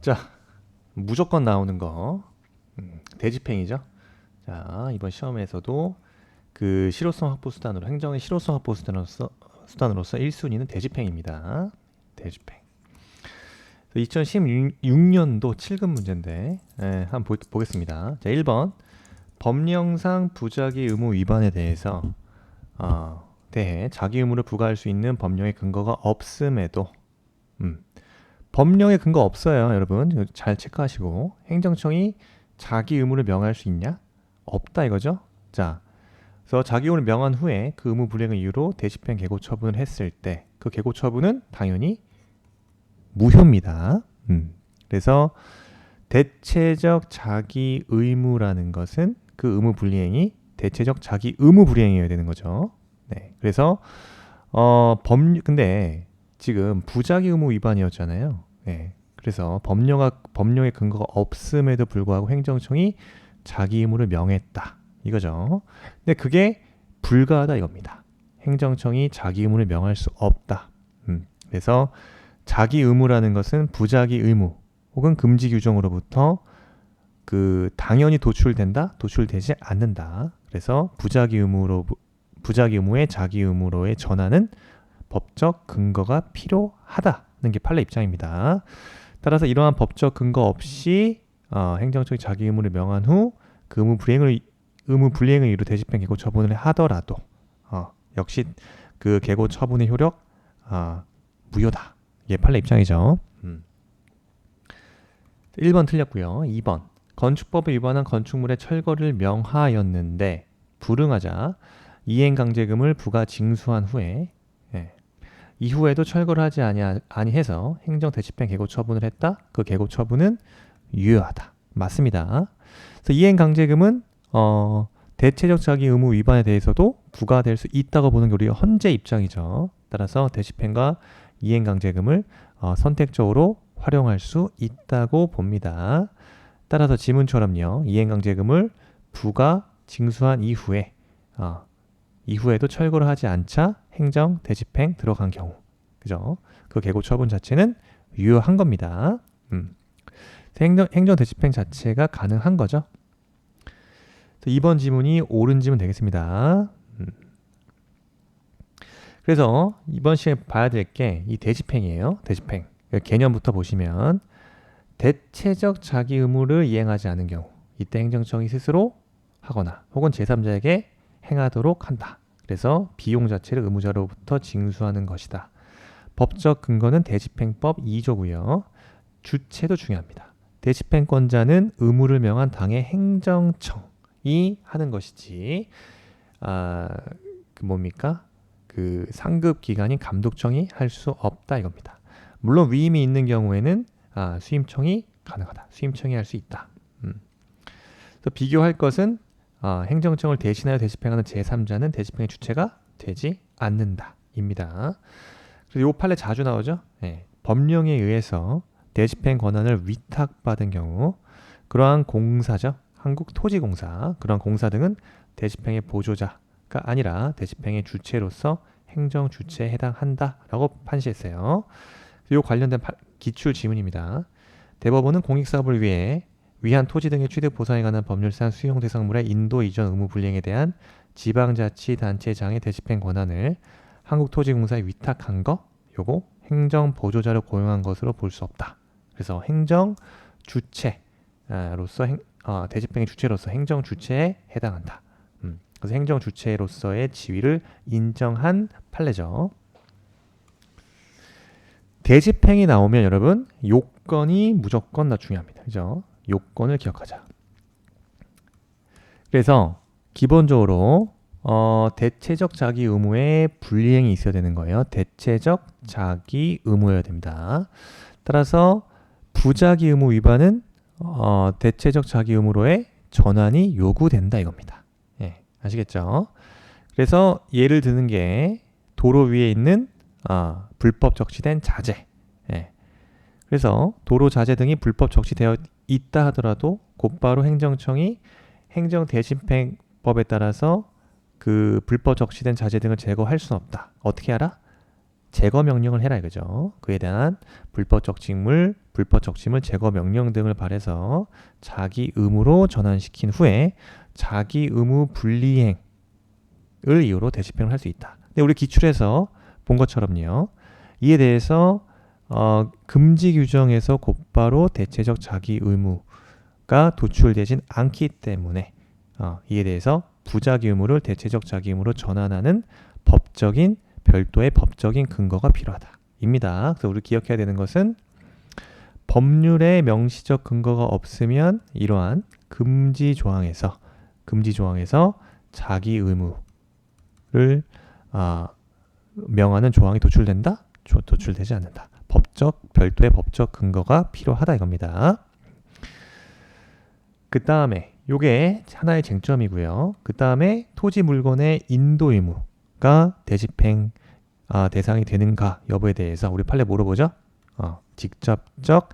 자, 무조건 나오는 거 음, 대집행이죠. 자, 이번 시험에서도 그 실효성 확보 수단으로 행정의 실효성 확보 수단으로서 수단으로서 1순위는 대집행입니다. 대집행. 2016년도 7급 문제인데 예, 한번 보, 보겠습니다. 자, 1번 법령상 부작위 의무 위반에 대해서 어, 대해 자기 의무를 부과할 수 있는 법령의 근거가 없음에도 음, 법령의 근거 없어요, 여러분. 잘 체크하시고 행정청이 자기 의무를 명할 수 있냐? 없다 이거죠. 자, 그래서 자기 의무를 명한 후에 그 의무 불이행을 이유로 대집행 개고 처분을 했을 때 그 개고 처분은 당연히 무효입니다. 음. 그래서 대체적 자기 의무라는 것은 그 의무 불이행이 대체적 자기 의무 불이행이어야 되는 거죠. 네. 그래서 어, 법 근데 지금 부작위 의무 위반이었잖아요. 네. 그래서 법령과 법령의 근거가 없음에도 불구하고 행정청이 자기 의무를 명했다. 이거죠. 근데 그게 불가하다 이겁니다. 행정청이 자기 의무를 명할 수 없다. 음. 그래서 자기 의무라는 것은 부작위 의무 혹은 금지 규정으로부터 그 당연히 도출된다, 도출되지 않는다. 그래서 부작위 의무로 부작위 의무의 자기 의무로의 전환은 법적 근거가 필요하다는 게 판례 입장입니다. 따라서 이러한 법적 근거 없이 어, 행정청이 자기 의무를 명한 후 그 의무 불이행을 의무 불이행을 이루 대집행 개고 처분을 하더라도 어, 역시 그 개고 처분의 효력 어, 무효다. 이게 판례 입장이죠. 음. 1번 틀렸고요. 2번 건축법에 위반한 건축물의 철거를 명하였는데 불응하자 이행강제금을 부가 징수한 후에 예, 이후에도 철거를 하지 아니, 아니해서 행정대집행 개고 처분을 했다. 그 개고 처분은 유효하다. 맞습니다. 그래서 이행강제금은 어, 대체적 자기 의무 위반에 대해서도 부과될 수 있다고 보는 게 우리가 헌재 입장이죠. 따라서 대집행과 이행강제금을 어, 선택적으로 활용할 수 있다고 봅니다. 따라서 지문처럼요. 이행강제금을 부가 징수한 이후에 어, 이후에도 철거를 하지 않자 행정 대집행 들어간 경우 그죠? 그 개고 처분 자체는 유효한 겁니다. 음. 행정, 행정 대집행 자체가 가능한 거죠. 2번 지문이 옳은 지문 되겠습니다. 음. 그래서 이번 시간에 봐야 될 게 이 대집행이에요. 대집행. 개념부터 보시면 대체적 자기 의무를 이행하지 않은 경우 이때 행정청이 스스로 하거나 혹은 제3자에게 행하도록 한다. 그래서 비용 자체를 의무자로부터 징수하는 것이다. 법적 근거는 대집행법 2조고요. 주체도 중요합니다. 대집행권자는 의무를 명한 당의 행정청이 하는 것이지 아, 그 뭡니까? 그 상급 기관인 감독청이 할 수 없다 이겁니다. 물론 위임이 있는 경우에는 아, 수임청이 가능하다. 수임청이 할 수 있다. 음. 그래서 비교할 것은 아, 행정청을 대신하여 대집행하는 제3자는 대집행의 주체가 되지 않는다 입니다. 그래서 요 판례 자주 나오죠. 네. 법령에 의해서 대집행 권한을 위탁받은 경우 그러한 공사죠. 한국토지공사 그런 공사 등은 대집행의 보조자가 아니라 대집행의 주체로서 행정 주체에 해당한다라고 판시했어요. 이 관련된 기출 지문입니다. 대법원은 공익사업을 위해 위한 토지 등의 취득 보상에 관한 법률상 수용 대상물의 인도 이전 의무 불이행에 대한 지방자치단체장의 대집행 권한을 한국토지공사에 위탁한 거 요거 행정 보조자를 고용한 것으로 볼 수 없다. 그래서 행정 주체로서 행, 어, 대집행의 주체로서 행정 주체에 해당한다. 음, 그래서 행정 주체로서의 지위를 인정한 판례죠. 대집행이 나오면 여러분 요건이 무조건 다 중요합니다. 그죠? 요건을 기억하자. 그래서 기본적으로 어, 대체적 자기 의무에 불이행이 있어야 되는 거예요. 대체적 자기 의무여야 됩니다. 따라서 부자기 의무 위반은 어, 대체적 자기 의무로의 전환이 요구된다 이겁니다. 예, 아시겠죠? 그래서 예를 드는 게 도로 위에 있는 어, 불법 적시된 자재. 예. 그래서 도로 자재 등이 불법 적시되어 있다 하더라도 곧바로 행정청이 행정 대집행법에 따라서 그 불법 적시된 자재 등을 제거할 수는 없다. 어떻게 알아? 제거 명령을 해라 이거죠. 그에 대한 불법 적식물, 불법 적침을 제거 명령 등을 발해서 자기 의무로 전환시킨 후에 자기 의무 분리행을 이유로 대집행을 할 수 있다. 근데 우리 기출에서 본 것처럼요. 이에 대해서 어, 금지 규정에서 곧바로 대체적 자기 의무가 도출되진 않기 때문에 어, 이에 대해서 부자기 의무를 대체적 자기 의무로 전환하는 법적인 별도의 법적인 근거가 필요하다. 입니다. 그래서 우리 기억해야 되는 것은 법률의 명시적 근거가 없으면 이러한 금지 조항에서 금지 조항에서 자기 의무를 아, 명하는 조항이 도출된다? 조- 도출되지 않는다. 법적 별도의 법적 근거가 필요하다 이겁니다. 그 다음에 요게 하나의 쟁점이고요. 그 다음에 토지 물건의 인도 의무가 대집행 아, 대상이 되는가 여부에 대해서 우리 판례 물어보죠. 어, 직접적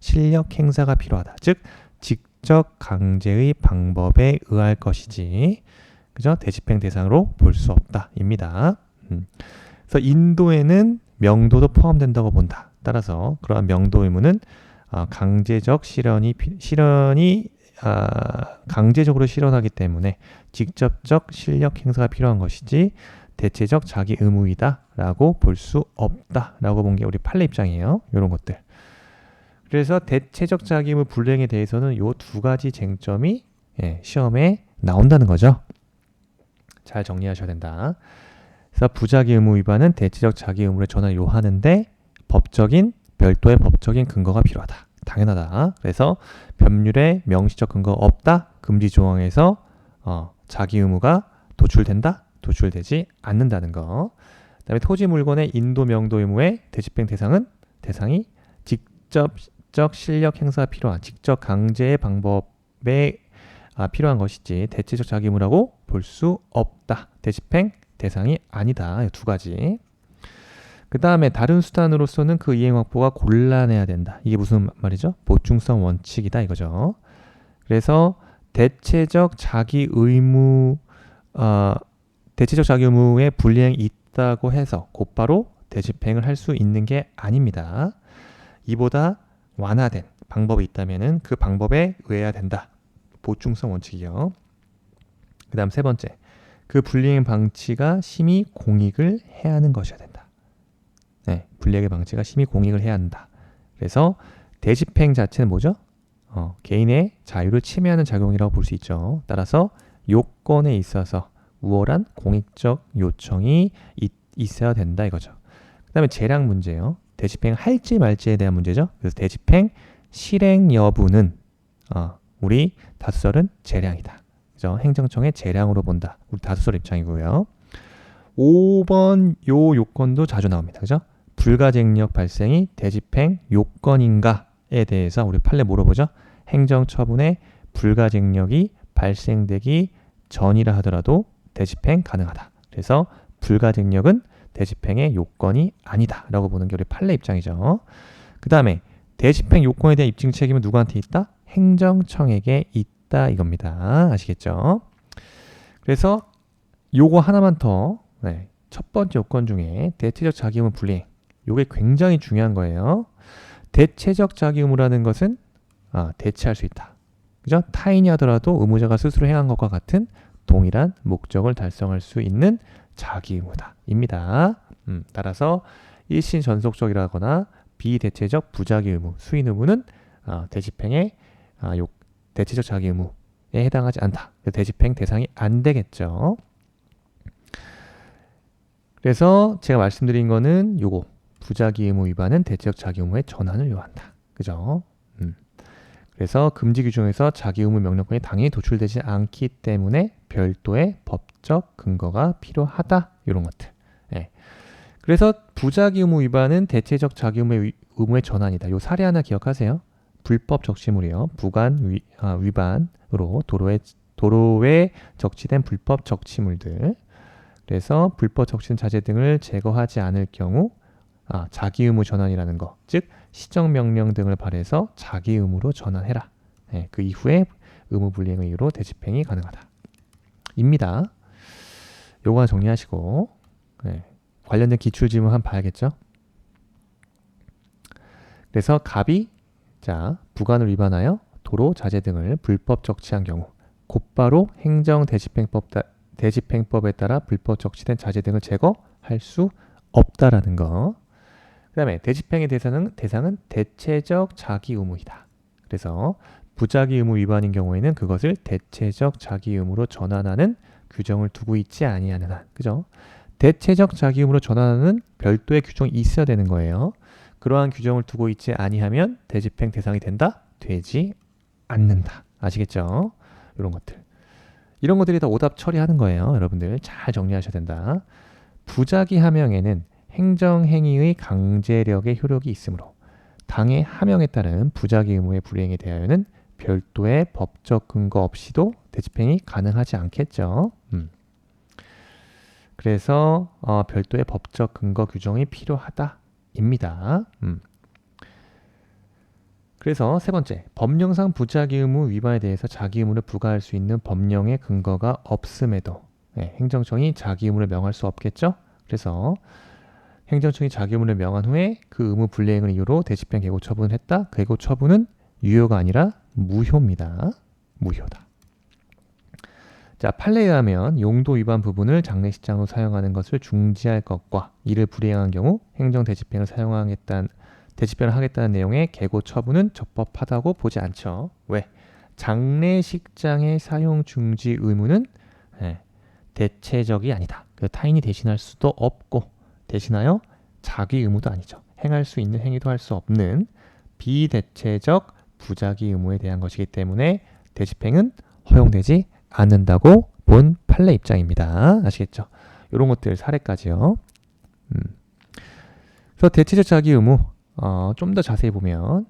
실력 행사가 필요하다. 즉 직접 강제의 방법에 의할 것이지. 그죠? 대집행 대상으로 볼 수 없다입니다. 음. 그래서 인도에는 명도도 포함된다고 본다. 따라서 그러한 명도 의무는 아, 강제적 실현이 피- 실현이 아, 강제적으로 실현하기 때문에 직접적 실력 행사가 필요한 것이지 대체적 자기 의무이다라고 볼 수 없다라고 본 게 우리 판례 입장이에요. 이런 것들. 그래서 대체적 자기 의무 불이행에 대해서는 요 두 가지 쟁점이 예, 시험에 나온다는 거죠. 잘 정리하셔야 된다. 그래서 부자기 의무 위반은 대체적 자기 의무를 전환 요하는데 법적인 별도의 법적인 근거가 필요하다. 당연하다. 그래서 법률에 명시적 근거가 없다. 금지 조항에서 어, 자기 의무가 도출된다. 도출되지 않는다는 거. 그다음에 토지 물건의 인도 명도 의무의 대집행 대상은 대상이 직접적 실력 행사가 필요한 직접 강제의 방법에 아, 필요한 것이지 대체적 자기 의무라고 볼 수 없다. 대집행 대상이 아니다. 이두 가지. 그 다음에 다른 수단으로서는 그 이행 확보가 곤란해야 된다. 이게 무슨 말이죠? 보충성 원칙이다 이거죠. 그래서 대체적 자기 의무, 어, 대체적 자기 의무에 불이행이 있다고 해서 곧바로 대집행을 할 수 있는 게 아닙니다. 이보다 완화된 방법이 있다면은 그 방법에 의해야 된다. 보충성 원칙이요. 그 다음 세 번째. 그 불이행 방치가 심히 공익을 해야 하는 것이어야 된다. 네, 불이행의 방치가 심히 공익을 해야 한다. 그래서 대집행 자체는 뭐죠? 어, 개인의 자유를 침해하는 작용이라고 볼 수 있죠. 따라서 요건에 있어서 우월한 공익적 요청이 있, 있어야 된다 이거죠. 그 다음에 재량 문제요. 대집행 할지 말지에 대한 문제죠. 그래서 대집행 실행 여부는 어, 우리 다수설은 재량이다. 그죠? 행정청의 재량으로 본다. 우리 다수설 입장이고요. 5번 요 요건도 자주 나옵니다. 그죠? 불가쟁력 발생이 대집행 요건인가에 대해서 우리 판례 물어보죠. 행정처분의 불가쟁력이 발생되기 전이라 하더라도 대집행 가능하다. 그래서 불가쟁력은 대집행의 요건이 아니다 라고 보는 게 우리 판례 입장이죠. 그 다음에 대집행 요건에 대한 입증 책임은 누구한테 있다? 행정청에게 있다 이겁니다. 아시겠죠? 그래서 요거 하나만 더. 네. 첫 번째 요건 중에 대체적 자기 의무 불이행. 요게 굉장히 중요한 거예요. 대체적 자기 의무라는 것은 아, 대체할 수 있다. 그죠? 타인이 하더라도 의무자가 스스로 행한 것과 같은 동일한 목적을 달성할 수 있는 자기 의무다. 입니다. 음, 따라서 일신 전속적이라거나 비대체적 부자기 의무, 수인 의무는 아, 대집행의 아, 요, 대체적 자기 의무에 해당하지 않다. 대집행 대상이 안 되겠죠. 그래서 제가 말씀드린 거는 요거 부자기 의무 위반은 대체적 자기 의무의 전환을 요한다. 그죠? 음. 그래서 금지 규정에서 자기 의무 명령권이 당연히 도출되지 않기 때문에 별도의 법적 근거가 필요하다. 이런 것들. 예. 그래서 부자기 의무 위반은 대체적 자기 의무의, 위- 의무의 전환이다. 요 사례 하나 기억하세요. 불법 적시물이요. 부관 위, 아, 위반으로 도로에 도로에 적치된 불법 적치물들. 그래서 불법 적신 자재 등을 제거하지 않을 경우 아, 자기 의무 전환이라는 거, 즉 시정 명령 등을 발해서 자기 의무로 전환해라. 네, 그 이후에 의무 불이행의 이유로 대집행이 가능하다. 입니다. 요거 정리하시고 네, 관련된 기출 지문 한번 봐야겠죠. 그래서 갑이 자, 부관을 위반하여 도로 자재 등을 불법 적치한 경우 곧바로 행정 대집행법 따, 대집행법에 따라 불법 적치된 자재 등을 제거할 수 없다라는 거. 그다음에 대집행의 대상은 대상은 대체적 자기 의무이다. 그래서 부자기 의무 위반인 경우에는 그것을 대체적 자기 의무로 전환하는 규정을 두고 있지 아니하는 한. 그죠? 대체적 자기 의무로 전환하는 별도의 규정이 있어야 되는 거예요. 그러한 규정을 두고 있지 아니하면 대집행 대상이 된다? 되지 않는다. 아시겠죠? 이런 것들. 이런 것들이 다 오답 처리하는 거예요. 여러분들 잘 정리하셔야 된다. 부작위 하명에는 행정행위의 강제력의 효력이 있으므로 당의 하명에 따른 부작위 의무의 불이행에 대하여는 별도의 법적 근거 없이도 대집행이 가능하지 않겠죠. 음. 그래서 어, 별도의 법적 근거 규정이 필요하다 입니다. 음. 그래서 세 번째, 법령상 부작위 의무 위반에 대해서 자기 의무를 부과할 수 있는 법령의 근거가 없음에도 네, 행정청이 자기 의무를 명할 수 없겠죠. 그래서 행정청이 자기 의무를 명한 후에 그 의무 불이행을 이유로 대집행 개고 처분을 했다. 그 개고 처분은 유효가 아니라 무효입니다. 무효다. 자, 판례에 의하면 용도 위반 부분을 장례식장으로 사용하는 것을 중지할 것과 이를 불이행한 경우 행정 대집행을 사용하겠다는 대집행을 하겠다는 내용의 개고 처분은 적법하다고 보지 않죠. 왜? 장례식장의 사용 중지 의무는 네, 대체적이 아니다. 그 타인이 대신할 수도 없고 대신하여 자기 의무도 아니죠. 행할 수 있는 행위도 할 수 없는 비대체적 부작위 의무에 대한 것이기 때문에 대집행은 허용되지 않는다고 본 판례 입장입니다. 아시겠죠? 이런 것들 사례까지요. 음. 그래서 대체적 자기 의무 어, 좀 더 자세히 보면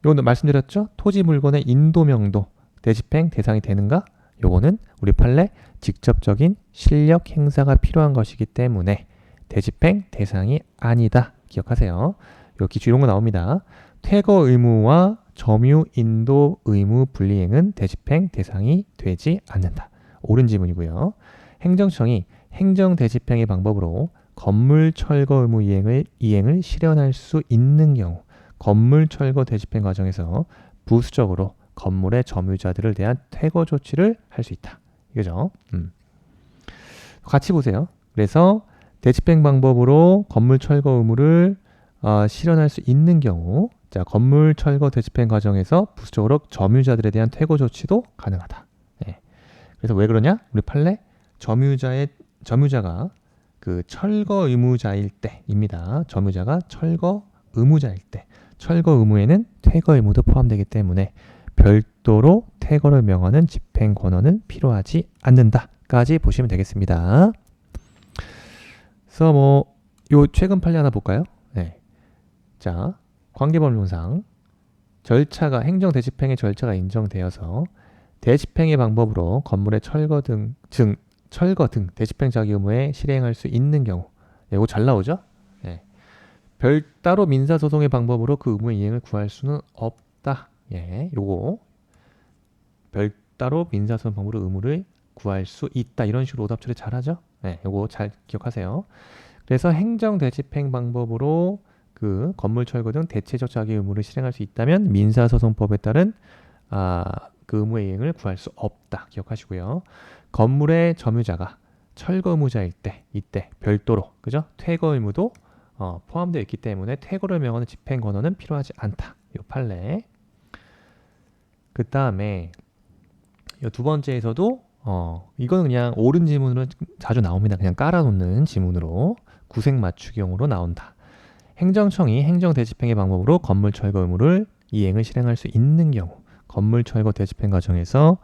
이거는 말씀드렸죠? 토지 물건의 인도 명도 대집행 대상이 되는가? 요거는 우리 판례 직접적인 실력 행사가 필요한 것이기 때문에 대집행 대상이 아니다. 기억하세요. 요 기출 이런 거 나옵니다. 퇴거 의무와 점유 인도 의무 분리행은 대집행 대상이 되지 않는다. 옳은 지문이고요. 행정청이 행정 대집행의 방법으로 건물 철거 의무 이행을 이행을 실현할 수 있는 경우 건물 철거 대집행 과정에서 부수적으로 건물의 점유자들을 대한 퇴거 조치를 할 수 있다. 이거죠. 음. 같이 보세요. 그래서 대집행 방법으로 건물 철거 의무를 어, 실현할 수 있는 경우 자, 건물 철거 대집행 과정에서 부수적으로 점유자들에 대한 퇴거 조치도 가능하다. 예. 그래서 왜 그러냐? 우리 판례 점유자의 점유자가 그 철거 의무자일 때입니다. 점유자가 철거 의무자일 때 철거 의무에는 퇴거 의무도 포함되기 때문에 별도로 퇴거를 명하는 집행 권한은 필요하지 않는다까지 보시면 되겠습니다. 그래서 뭐 요 최근 판례 하나 볼까요? 네. 자, 관계법령상 절차가 행정 대집행의 절차가 인정되어서 대집행의 방법으로 건물의 철거 등 증, 철거 등 대집행 자기 의무에 실행할 수 있는 경우 네, 이거 잘 나오죠? 네. 별따로 민사소송의 방법으로 그 의무의 이행을 구할 수는 없다. 예, 요거 별따로 민사소송 방법으로 의무를 구할 수 있다. 이런 식으로 오답 처리 잘하죠? 네, 요거 잘 기억하세요. 그래서 행정 대집행 방법으로 그 건물 철거 등 대체적 자기 의무를 실행할 수 있다면 민사소송법에 따른 아, 그 의무의 이행을 구할 수 없다. 기억하시고요. 건물의 점유자가 철거 의무자일 때 이때 별도로 그죠? 퇴거 의무도 어, 포함되어 있기 때문에 퇴거를 명하는 집행 권한은 필요하지 않다. 요 판례. 그 다음에 두 번째에서도 어, 이거는 그냥 옳은 지문으로 자주 나옵니다. 그냥 깔아놓는 지문으로 구색 맞추기용으로 나온다. 행정청이 행정 대집행의 방법으로 건물 철거 의무를 이행을 실행할 수 있는 경우 건물 철거 대집행 과정에서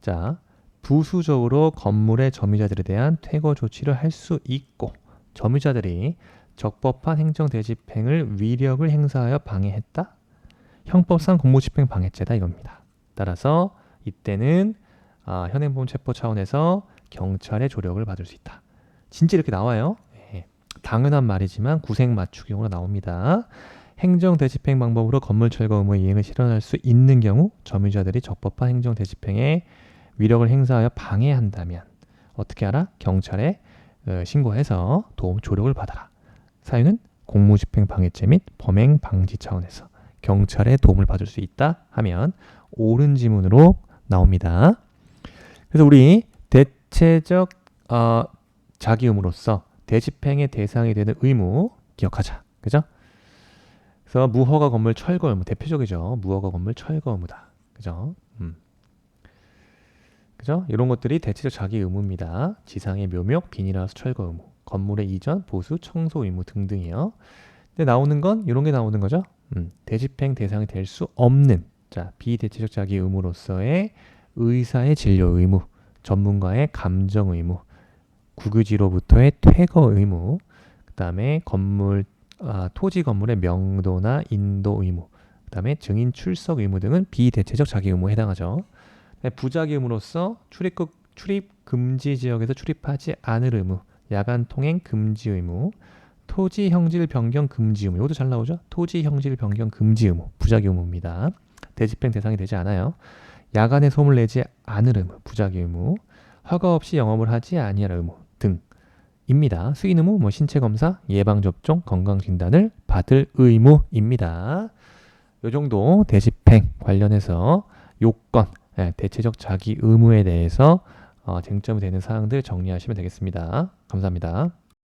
자 부수적으로 건물의 점유자들에 대한 퇴거 조치를 할 수 있고 점유자들이 적법한 행정 대집행을 위력을 행사하여 방해했다. 형법상 공무집행 방해죄다 이겁니다. 따라서 이때는 아, 현행범 체포 차원에서 경찰의 조력을 받을 수 있다. 진짜 이렇게 나와요. 네. 당연한 말이지만 구색 맞추기용으로 나옵니다. 행정 대집행 방법으로 건물 철거 의무 이행을 실현할 수 있는 경우 점유자들이 적법한 행정 대집행에 위력을 행사하여 방해한다면 어떻게 하라? 경찰에 어, 신고해서 도움 조력을 받아라. 사유는 공무집행 방해죄 및 범행 방지 차원에서 경찰의 도움을 받을 수 있다 하면 옳은 지문으로 나옵니다. 그래서 우리 대체적 어, 자기 의무로서 대집행의 대상이 되는 의무 기억하자. 그죠? 그래서 무허가 건물 철거 의무 대표적이죠. 무허가 건물 철거 의무다. 그죠? 음. 그죠? 이런 것들이 대체적 자기 의무입니다. 지상의 묘목, 비닐하우스 철거 의무, 건물의 이전, 보수, 청소 의무 등등이요. 근데 나오는 건 이런 게 나오는 거죠. 음, 대집행 대상이 될 수 없는 자 비대체적 자기 의무로서의 의사의 진료 의무, 전문가의 감정 의무, 국유지로부터의 퇴거 의무, 그 다음에 건물 아, 토지 건물의 명도나 인도 의무, 그 다음에 증인 출석 의무 등은 비대체적 자기 의무에 해당하죠. 네, 부자기 의무로서 출입 출입 금지 지역에서 출입하지 않을 의무, 야간 통행 금지 의무, 토지 형질 변경 금지 의무. 이것도 잘 나오죠? 토지 형질 변경 금지 의무, 부자기 의무입니다. 대집행 대상이 되지 않아요. 야간에 소음을 내지 않을 의무, 부자기 의무, 허가 없이 영업을 하지 아니할 의무 등입니다. 수인 의무, 뭐 신체 검사, 예방 접종, 건강 진단을 받을 의무입니다. 요 정도 대집행 관련해서 요건, 예, 대체적 자기 의무에 대해서 어, 쟁점이 되는 사항들 정리하시면 되겠습니다. 감사합니다.